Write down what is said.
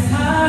세상